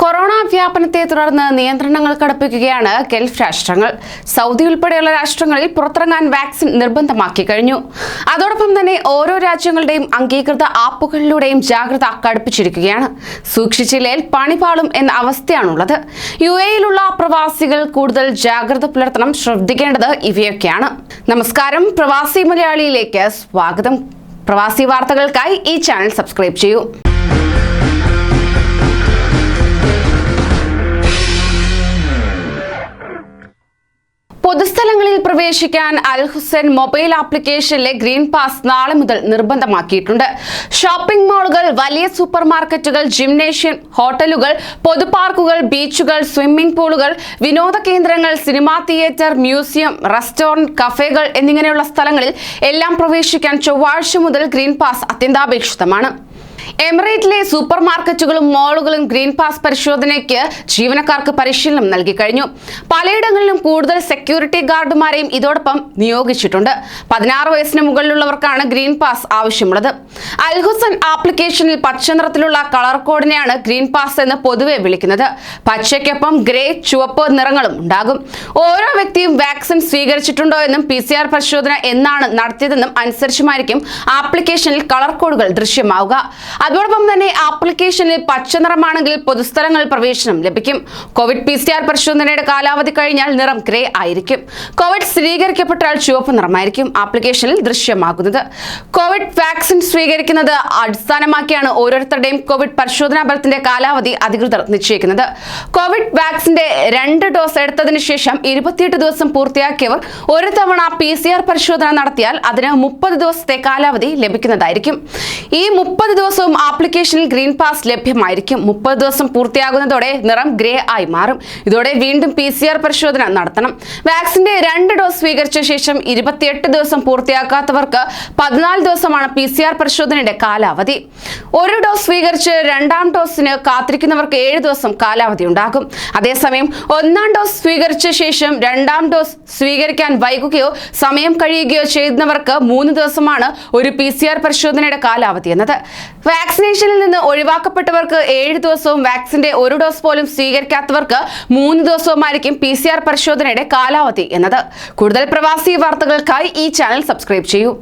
Corona വ്യാപനത്തെ തുടർന്ന് നിയന്ത്രണങ്ങൾ കടുപ്പിക്കുകയാണ് ഗൾഫ് രാഷ്ട്രങ്ങൾ. സൗദി ഉൾപ്പെടെയുള്ള രാഷ്ട്രങ്ങളിൽ പുറത്തിറങ്ങാൻ വാക്സിൻ നിർബന്ധമാക്കി കഴിഞ്ഞു. അതോടൊപ്പം തന്നെ ഓരോ രാജ്യങ്ങളുടെയും അംഗീകൃത ആപ്പുകളിലൂടെയും ജാഗ്രത കടുപ്പിച്ചിരിക്കുകയാണ്. സൂക്ഷിച്ചില്ലേൽ പണിപാളും എന്ന അവസ്ഥയാണുള്ളത്. യു എയിലുള്ള പ്രവാസികൾ കൂടുതൽ ജാഗ്രത പുലർത്തണം ശ്രദ്ധിക്കേണ്ടത് ഇവയൊക്കെയാണ്. നമസ്കാരം. പ്രവാസി മലയാളിയിലേക്ക് സ്വാഗതം. പ്രവാസി വാർത്തകൾക്കായി ഈ ചാനൽ സബ്സ്ക്രൈബ് ചെയ്യൂ. പൊതുസ്ഥലങ്ങളിൽ പ്രവേശിക്കാൻ അൽ ഹുസൈൻ മൊബൈൽ ആപ്ലിക്കേഷനിലെ ഗ്രീൻ പാസ് നാളെ മുതൽ നിർബന്ധമാക്കിയിട്ടുണ്ട്. ഷോപ്പിംഗ് മാളുകൾ വലിയ സൂപ്പർ മാർക്കറ്റുകൾ ജിംനേഷ്യം ഹോട്ടലുകൾ പൊതുപാർക്കുകൾ ബീച്ചുകൾ സ്വിമ്മിംഗ് പൂളുകൾ വിനോദ കേന്ദ്രങ്ങൾ സിനിമാ തിയേറ്റർ മ്യൂസിയം റെസ്റ്റോറന്റ് കഫേകൾ എന്നിങ്ങനെയുള്ള സ്ഥലങ്ങളിൽ എല്ലാം പ്രവേശിക്കാൻ ചൊവ്വാഴ്ച മുതൽ ഗ്രീൻ പാസ് അത്യന്താപേക്ഷിതമാണ്. എമിറേറ്റിലെ സൂപ്പർ മാർക്കറ്റുകളും മാളുകളും ഗ്രീൻ പാസ് പരിശോധനയ്ക്ക് ജീവനക്കാർക്ക് പരിശീലനം നൽകി കഴിഞ്ഞു. പലയിടങ്ങളിലും കൂടുതൽ സെക്യൂരിറ്റി ഗാർഡുമാരെയും ഇതോടൊപ്പം നിയോഗിച്ചിട്ടുണ്ട്. പതിനാറ് വയസ്സിന് മുകളിലുള്ളവർക്കാണ് ഗ്രീൻ പാസ് ആവശ്യമുള്ളത്. അൽഹുസൻ ആപ്ലിക്കേഷനിൽ പച്ച നിറത്തിലുള്ള കളർ കോഡിനെയാണ് ഗ്രീൻ പാസ് എന്ന് പൊതുവെ വിളിക്കുന്നത്. പച്ചയ്ക്കൊപ്പം ഗ്രേ ചുവപ്പ് നിറങ്ങളും ഉണ്ടാകും. ഓരോ വ്യക്തിയും വാക്സിൻ സ്വീകരിച്ചിട്ടുണ്ടോ എന്നും പി സി ആർ പരിശോധന എന്നാണ് നടത്തിയതെന്നും അനുസരിച്ചുമായിരിക്കും ആപ്ലിക്കേഷനിൽ കളർ കോഡുകൾ ദൃശ്യമാവുക. അതോടൊപ്പം തന്നെ ആപ്ലിക്കേഷനിൽ പച്ച നിറമാണെങ്കിൽ പൊതുസ്ഥലങ്ങളിൽ പ്രവേശനം ലഭിക്കും. കോവിഡ് പി സി ആർ പരിശോധനയുടെ കാലാവധി കഴിഞ്ഞാൽ നിറം ഗ്രേ ആയിരിക്കും. കോവിഡ് സ്ഥിരീകരിക്കപ്പെട്ടാൽ ചുവപ്പ് നിറമായിരിക്കും ആപ്ലിക്കേഷനിൽ ദൃശ്യമാകുന്നത്. കോവിഡ് വാക്സിൻ സ്വീകരിക്കുന്നത് അടിസ്ഥാനമാക്കിയാണ് ഓരോരുത്തരുടെയും കോവിഡ് പരിശോധനാ ഫലത്തിന്റെ കാലാവധി അധികൃതർ നിശ്ചയിക്കുന്നത്. കോവിഡ് വാക്സിന്റെ രണ്ട് ഡോസ് എടുത്തതിന് ശേഷം ഇരുപത്തിയെട്ട് ദിവസം പൂർത്തിയാക്കിയവർ ഒരു തവണ പി സി ആർ പരിശോധന നടത്തിയാൽ അതിന് മുപ്പത് ദിവസത്തെ കാലാവധി ലഭിക്കുന്നതായിരിക്കും. ഈ മുപ്പത് ദിവസവും ആപ്ലിക്കേഷനിൽ ഗ്രീൻ പാസ് ലഭ്യമായിരിക്കും. മുപ്പത് ദിവസം പൂർത്തിയാകുന്നതോടെ നിറം ഗ്രേ ആയി മാറും. ഇതോടെ വീണ്ടും പി പരിശോധന നടത്തണം. വാക്സിന്റെ രണ്ട് ഡോസ് സ്വീകരിച്ച ശേഷം ഇരുപത്തിയെട്ട് ദിവസം പൂർത്തിയാക്കാത്തവർക്ക് പതിനാല് ദിവസമാണ് പി പരിശോധനയുടെ കാലാവധി. ഒരു ഡോസ് സ്വീകരിച്ച് രണ്ടാം ഡോസിന് കാത്തിരിക്കുന്നവർക്ക് ഏഴ് ദിവസം കാലാവധി ഉണ്ടാകും. അതേസമയം ഒന്നാം ഡോസ് സ്വീകരിച്ച ശേഷം രണ്ടാം ഡോസ് സ്വീകരിക്കാൻ വൈകുകയോ സമയം കഴിയുകയോ ചെയ്യുന്നവർക്ക് മൂന്ന് ദിവസമാണ് ഒരു പി പരിശോധനയുടെ കാലാവധി എന്നത്. വാക്സിനേഷനിൽ നിന്ന് ഒഴിവാക്കപ്പെട്ടവർക്ക് ഏഴ് ദിവസവും വാക്സിന്റെ ഒരു ഡോസ് പോലും സ്വീകരിക്കാത്തവർക്ക് മൂന്ന് ദിവസവുമായിരിക്കും പി സി ആർ പരിശോധനയുടെ കാലാവധി എന്നത്. കൂടുതൽ പ്രവാസി വാർത്തകൾക്കായി ഈ ചാനൽ സബ്സ്ക്രൈബ് ചെയ്യൂ.